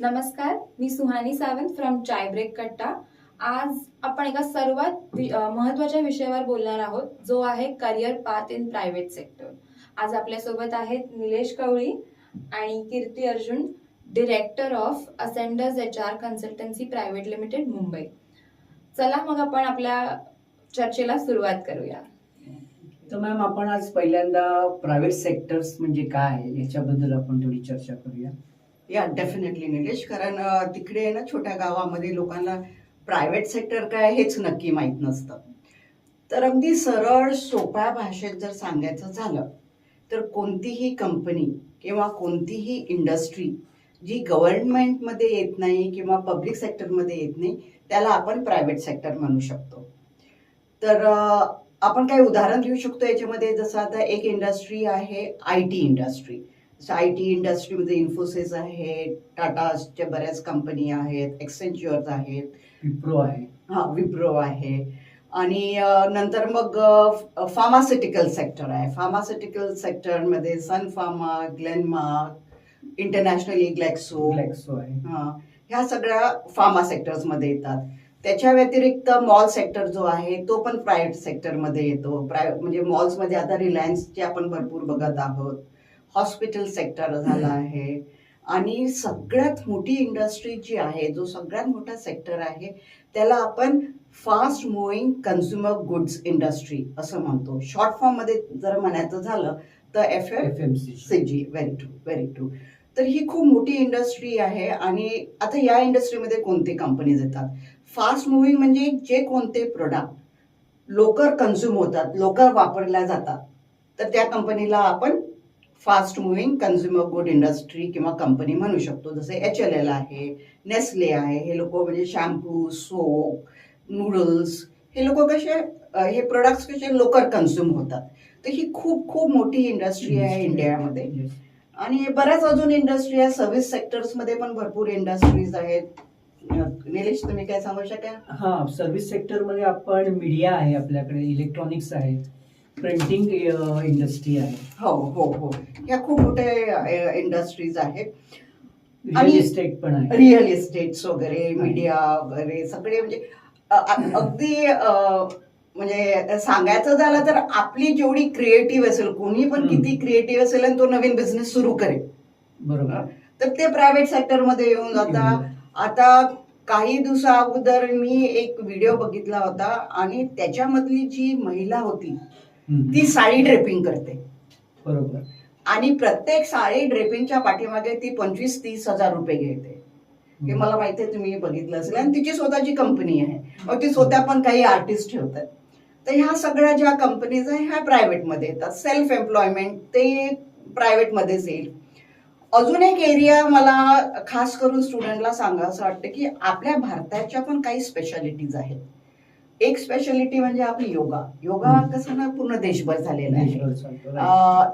नमस्कार मी Suhani Sawant from chai break Katta. आज आपण एका सर्वात महत्त्वाच्या महत्त्वाच्या विषयावर बोलणार आहोत जो आहे career path in private sector आज आपल्यासोबत आहेत निलेश कवळी आणि Kirti Arjun director of Ascenders H R consultancy private limited Mumbai. चला मग आपण आपल्या चर्चेला सुरुवात करूया. तर मॅम आपण आज पहिल्यांदा प्रायव्हेट सेक्टर्स म्हणजे काय आहे याच्याबद्दल आपण थोडी चर्चा करूया. या डेफिनेटली निलेश कारण तिकडे आहे ना छोट्या गावामध्ये लोकांना प्रायव्हेट सेक्टर काय हेच नक्की माहीत नसतं. तर अगदी सरळ सोप्या भाषेत जर सांगायचं झालं तर कोणतीही कंपनी किंवा कोणतीही इंडस्ट्री जी गव्हर्नमेंटमध्ये येत नाही किंवा पब्लिक सेक्टरमध्ये येत नाही त्याला आपण प्रायव्हेट सेक्टर म्हणू शकतो. तर आपण काही उदाहरण देऊ शकतो याच्यामध्ये? जसं आता एक इंडस्ट्री आहे I T industry I T इंडस्ट्रीमध्ये इन्फोसिस आहे टाटाच्या बऱ्याच कंपनी आहेत एक्सेंच्युअर्स आहेत. विप्रो आहे. हा विप्रो आहे. आणि नंतर मग फार्मास्युटिकल सेक्टर आहे. फार्मास्युटिकल सेक्टरमध्ये Sun Pharma Glenmark internationally Glaxo Glaxo आहे. हा ह्या सगळ्या फार्मा सेक्टर्समध्ये येतात. त्याच्या व्यतिरिक्त मॉल सेक्टर जो आहे तो पण प्रायव्हेट सेक्टरमध्ये येतो. प्राय म्हणजे मॉल्समध्ये आता रिलायन्सचे आपण भरपूर बघत आहोत. हॉस्पिटल सेक्टर झाला आहे. आणि सगळ्यात मोठी इंडस्ट्री जी आहे जो सगळ्यात मोठा सेक्टर आहे त्याला आपण fast moving consumer goods industry असं म्हणतो. शॉर्ट फॉर्ममध्ये जर म्हणायचं झालं तर F F M C C G very true very true तर ही खूप मोठी इंडस्ट्री आहे आणि आता या इंडस्ट्रीमध्ये कोणते कंपनीज येतात? फास्ट मुव्हिंग म्हणजे जे कोणते प्रोडक्ट लवकर कन्झ्युम होतात लवकर वापरल्या जातात तर त्या कंपनीला आपण fast moving consumer good industry किंवा कंपनी म्हणू शकतो. जसे एच एल एल आहे नेस्ले आहे हे लोक म्हणजे शॅम्पू सोप नूडल्स हे लोक कसे हे प्रोडक्ट्स कसे लवकर कन्झ्युम होतात. तर ही खूप खूप मोठी इंडस्ट्री आहे इंडियामध्ये. आणि बऱ्याच अजून इंडस्ट्री आहे. सर्व्हिस सेक्टर्समध्ये पण भरपूर इंडस्ट्रीज आहेत. निलेश तुम्ही काय सांगू शकाल? हा सर्व्हिस सेक्टरमध्ये आपण मीडिया आहे आपल्याकडे इलेक्ट्रॉनिक्स आहे. प्रिंटिंग इंडस्ट्री आहे. हो हो हो. ह्या खूप मोठ्या इंडस्ट्रीज आहेत. रिअल इस्टेट पण आहे. रिअल इस्टेट्स वगैरे मीडिया वगैरे सगळे म्हणजे अगदी म्हणजे सांगायचं झालं तर आपली जेवढी क्रिएटिव्ह असेल कोणी पण. किती क्रिएटिव्ह असेल आणि तो नवीन बिझनेस सुरू करेल. बरोबर. तर ते प्रायव्हेट सेक्टरमध्ये येऊन जातात आता काही दिवसा अगोदर मी एक व्हिडिओ बघितला होता आणि त्याच्यामधली जी महिला होती. ती साडी ड्रेपिंग करते. बरोबर. आणि प्रत्येक साडी ड्रेपिंगच्या पाठीमागे ती पंचवीस तीस हजार रुपये घेते. हे मला माहिती आहे तुम्ही बघितलं असेल. आणि तिची स्वतःची कंपनी आहे. मग ती स्वतः पण काही आर्टिस्ट ठेवतात. तर ह्या सगळ्या ज्या कंपनीज आहे ह्या प्रायव्हेटमध्ये येतात. सेल्फ एम्प्लॉयमेंट ते प्रायव्हेटमध्येच येईल. अजून एक एरिया मला खास करून स्टुडंटला सांगावं वाटतं की आपल्या भारताच्या पण काही स्पेशालिटीज आहेत. एक स्पेशालिटी म्हणजे आपली योगा योगा. कसं ना पूर्ण देशभर झालेला आहे.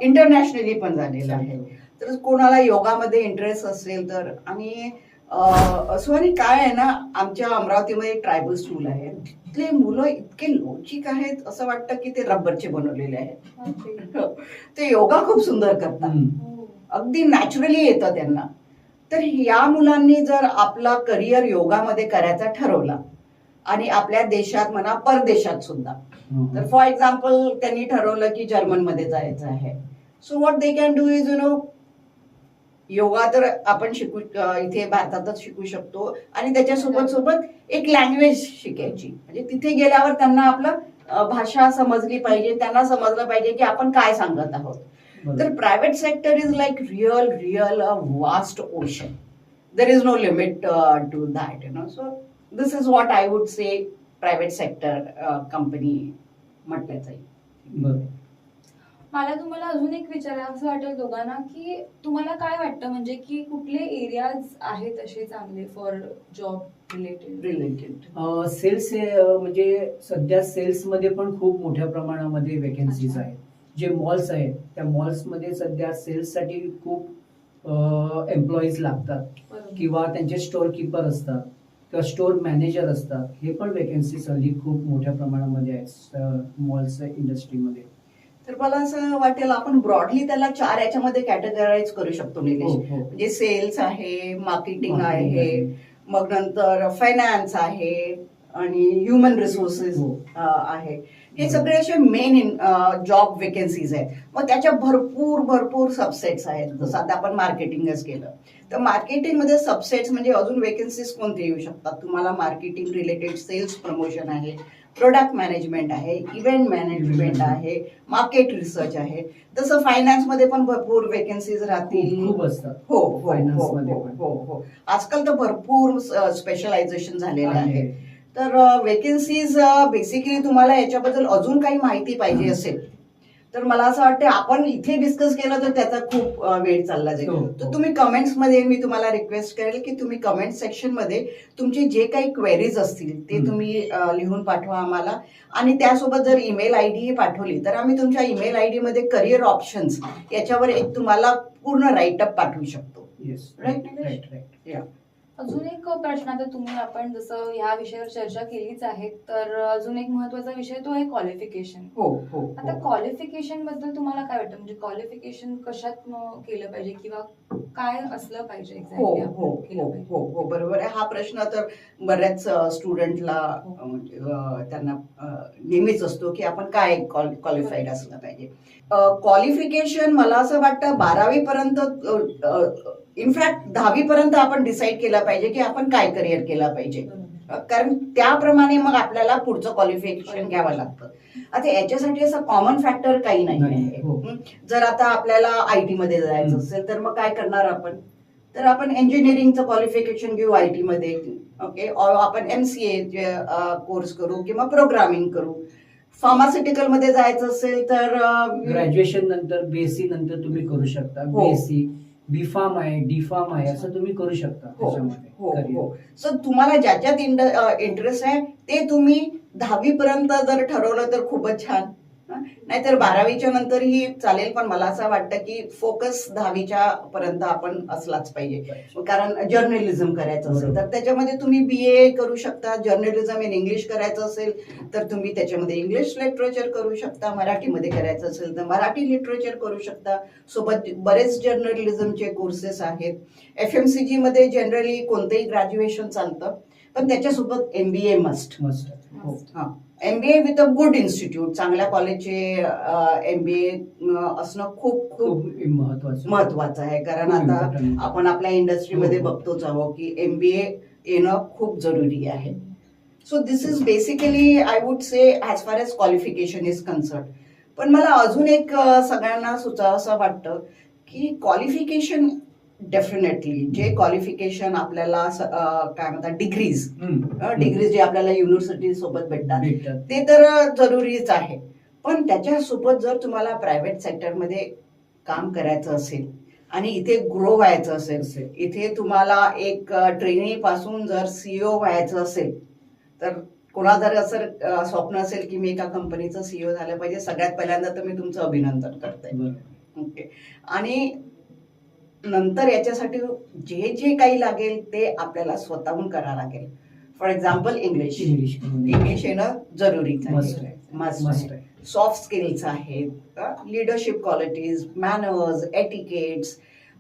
इंटरनॅशनली पण झालेला आहे. तर कोणाला योगामध्ये इंटरेस्ट असेल तर आणि अं, सुहानी काय आहे ना आमच्या अमरावतीमध्ये ट्रायबल स्कूल आहे तिथले मुलं इतके लवचिक आहेत असं वाटतं की ते रबरचे बनवलेले आहेत ते योगा खूप सुंदर करतात. अगदी नॅचरली येतं त्यांना तर या मुलांनी जर आपला करिअर योगामध्ये करायचा ठरवला आणि आपल्या देशात म्हणा परदेशात सुद्धा. तर फॉर एक्झाम्पल त्यांनी ठरवलं की जर्मनमध्ये जायचं आहे. So what they can do is you know yoga तर आपण शिकू इथे भारतातच शिकू शकतो. आणि त्याच्यासोबत सोबत एक लँग्वेज शिकायची. म्हणजे तिथे गेल्यावर त्यांना आपलं भाषा समजली पाहिजे. त्यांना समजलं पाहिजे की आपण काय सांगत आहोत. तर private sector is like real real a vast ocean there is no limit to that you know so this is what I would say private sector company म्हटलं जाईल. बरोबर मला तुम्हाला अजून एक विचारायचं असं वाटेल दोघांना की तुम्हाला काय वाटतं? म्हणजे की कुठले एरियाज आहेत असे चांगले for job related related sales म्हणजे सध्या सेल्समध्ये पण खूप मोठ्या प्रमाणामध्ये वेकेन्सीज. आहेत. जे मॉल्स आहेत त्या मॉल्समध्ये सध्या सेल्ससाठी खूप एम्प्लॉईज लागतात. किंवा त्यांचे स्टोअर किपर असतात. किंवा स्टोअर मॅनेजर असतात हे पण वेकेन्सीज हल्ली खूप मोठ्या प्रमाणामध्ये आहेत मॉल्स इंडस्ट्रीमध्ये तर मला असं वाटेल आपण ब्रॉडली त्याला चार याच्यामध्ये कॅटेगराईज करू शकतो हो, निलेश हो. म्हणजे सेल्स आहे मार्केटिंग आहे. मग नंतर फायनान्स आहे आणि ह्युमन रिसोर्सेस हो. आहे हे सगळे असे मेन जॉब वेकेन्सीज आहेत. मग त्याच्या भरपूर भरपूर सबसेट्स आहेत. जसं आता आपण मार्केटिंगच केलं. तर मार्केटिंगमध्ये सबसेट्स म्हणजे अजून वेकेन्सीज कोणते येऊ शकतात? तुम्हाला मार्केटिंग रिलेटेड सेल्स प्रमोशन आहे प्रोडक्ट मॅनेजमेंट आहे इव्हेंट मॅनेजमेंट आहे मार्केट रिसर्च आहे. तसं फायनान्समध्ये पण भरपूर वेकेन्सीज राहतील. खूप असतात. हो हो हो हो. हो हो. आजकाल तर भरपूर स्पेशलायझेशन झालेलं आहे. तर वेकेन्सीज बेसिकली तुम्हाला याच्याबद्दल अजून काही माहिती पाहिजे असेल. तर मला असं वाटतं आपण इथे डिस्कस केलं तर त्याचा खूप वेळ चालला जाईल. हो, तर हो. तुम्ही कमेंट्समध्ये मी तुम्हाला रिक्वेस्ट करेल की तुम्ही कमेंट सेक्शनमध्ये तुमचे जे काही क्वेरीज असतील ते. तुम्ही लिहून पाठवा आम्हाला. आणि त्यासोबत जर ईमेल आय डी पाठवली तर आम्ही तुमच्या ईमेल आय डी मध्ये करिअर ऑप्शन्स याच्यावर एक तुम्हाला पूर्ण राईटअप पाठवू शकतो. राईट राईट राईट अजून एक प्रश्न आता तुम्ही आपण जसं ह्या विषयावर चर्चा केलीच आहे तर अजून एक महत्त्वाचा विषय तो आहे क्वालिफिकेशन हो हो आता हो. क्वालिफिकेशनबद्दल तुम्हाला काय वाटतं म्हणजे क्वालिफिकेशन कशात केलं पाहिजे किंवा काय असलं पाहिजे हो हो हो? हो हो बरोबर आहे हा प्रश्न तर बऱ्याच स्टुडंटला हो. म्हणजे त्यांना नेहमीच असतो की आपण काय क्वालिफाईड असलं पाहिजे क्वालिफिकेशन मला असं वाटतं बारावी पर्यंत इनफॅक्ट दहावी पर्यंत आपण डिसाईड केलं पाहिजे की आपण काय करिअर केला पाहिजे. कारण त्याप्रमाणे मग आपल्याला पुढचं क्वालिफिकेशन घ्यावं लागतं आता याच्यासाठी असं कॉमन फॅक्टर काही नाही आहे हो. हं? जर आता आपल्याला आय टी मध्ये जायचं हं. असेल तर मग काय करणार आपण तर आपण इंजिनिअरिंगचं क्वालिफिकेशन घेऊ आय टी मध्ये ओके आपण एम सी ए कोर्स करू किंवा प्रोग्रामिंग करू फार्मास्युटिकलमध्ये जायचं असेल तर ग्रॅज्युएशन नंतर बीएससी नंतर तुम्ही करू शकता हो. बीएससी बी फार्म आहे डी फार्म आहे असं तुम्ही करू शकता हो त्याच्यामध्ये हो career. हो सो तुम्हाला ज्याच्यात इंटरेस्ट आहे ते तुम्ही दहावी पर्यंत जर ठरवलं तर खूपच छान हं? नाहीतर बारावीच्या नंतरही चालेल पण मला असं वाटतं की फोकस दहावीच्या पर्यंत आपण असलाच पाहिजे. कारण जर्नलिझम करायचं असेल तर त्याच्यामध्ये तुम्ही बी ए करू शकता जर्नलिझम इन इंग्लिश करायचं असेल तर तुम्ही त्याच्यामध्ये इंग्लिश लिटरेचर करू शकता मराठीमध्ये करायचं असेल तर मराठी लिटरेचर करू शकता. सोबत बरेच जर्नलिझमचे कोर्सेस आहेत. एफ एम सी जीमध्ये जनरली कोणतंही ग्रॅज्युएशन चालतं पण त्याच्यासोबत एम बी ए मस्ट मस्त हो. मस्त. M B A with a good institute चांगल्या कॉलेजचे एम बी ए असणं खूप खूप महत्वाचं. महत्वाचं आहे. कारण आता. आपण आपल्या इंडस्ट्रीमध्ये हो. बघतोच आहोत की एम बी ए येणं खूप जरुरी आहे. So this is basically I would say as far as qualification is concern पण मला अजून एक सगळ्यांना सुचावं असं वाटतं की क्वालिफिकेशन डेफिनेटली जे क्वालिफिकेशन आपल्याला स- अ, काय म्हणतात डिग्रीज. डिग्रीज जे आपल्याला युनिव्हर्सिटी सोबत भेटतात ते तर जरुरीच आहे. पण त्याच्यासोबत जर तुम्हाला प्रायव्हेट सेक्टरमध्ये काम करायचं असेल आणि इथे ग्रो व्हायचं असेल असेल. इथे तुम्हाला एक ट्रेनिंगपासून जर सीईओ व्हायचं असेल तर कोणा जर असं अ, स्वप्न असेल की मी एका कंपनीचं सीईओ झालं पाहिजे सगळ्यात पहिल्यांदा तर मी तुमचं अभिनंदन करते. ओके. आणि नंतर याच्यासाठी जे जे काही लागेल ते आपल्याला स्वतःहून करावं लागेल. For example English English English येणं जरुरीच आहे. सॉफ्ट स्किल्स आहेत लिडरशिप क्वालिटीज मॅनर्स एटिकेट्स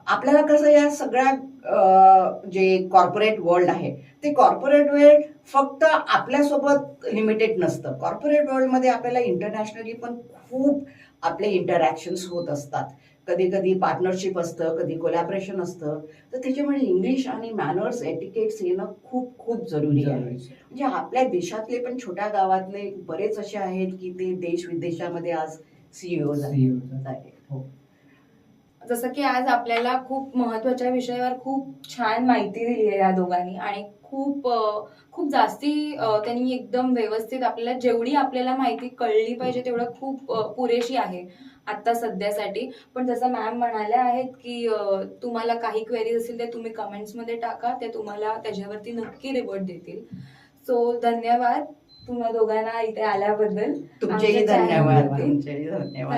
आपल्याला कसं या सगळ्या जे कॉर्पोरेट वर्ल्ड आहे ते कॉर्पोरेट वर्ल्ड फक्त आपल्यासोबत लिमिटेड नसतं. कॉर्पोरेट वर्ल्डमध्ये आपल्याला इंटरनॅशनली पण खूप आपले इंटरॅक्शन्स होत असतात. कधी कधी पार्टनरशिप असतं कधी कोलॅबरेशन असतं. तर त्याच्यामुळे इंग्लिश आणि मॅनर्स एटिकेट्स येणं खूप खूप जरुरी आहे. म्हणजे आपल्या देशातले पण छोट्या गावातले बरेच असे आहेत की ते देश विदेशामध्ये आज सीईओ CEO आहे जसं की आज आपल्याला खूप महत्त्वाच्या विषयावर खूप छान माहिती दिली आहे या दोघांनी आणि खूप खूप जास्ती त्यांनी एकदम व्यवस्थित आपल्याला जेवढी आपल्याला माहिती कळली पाहिजे तेवढं खूप पुरेशी आहे आता सध्यासाठी. पण जसं मॅम म्हणाल्या आहेत की तुम्हाला काही क्वेरीज असतील ते तुम्ही कमेंट्समध्ये टाका ते तुम्हाला त्याच्यावरती नक्की रिवर्ट देतील. सो धन्यवाद तुम्हा दोघांना इथे आल्याबद्दल. तुमचेही धन्यवाद. धन्यवाद.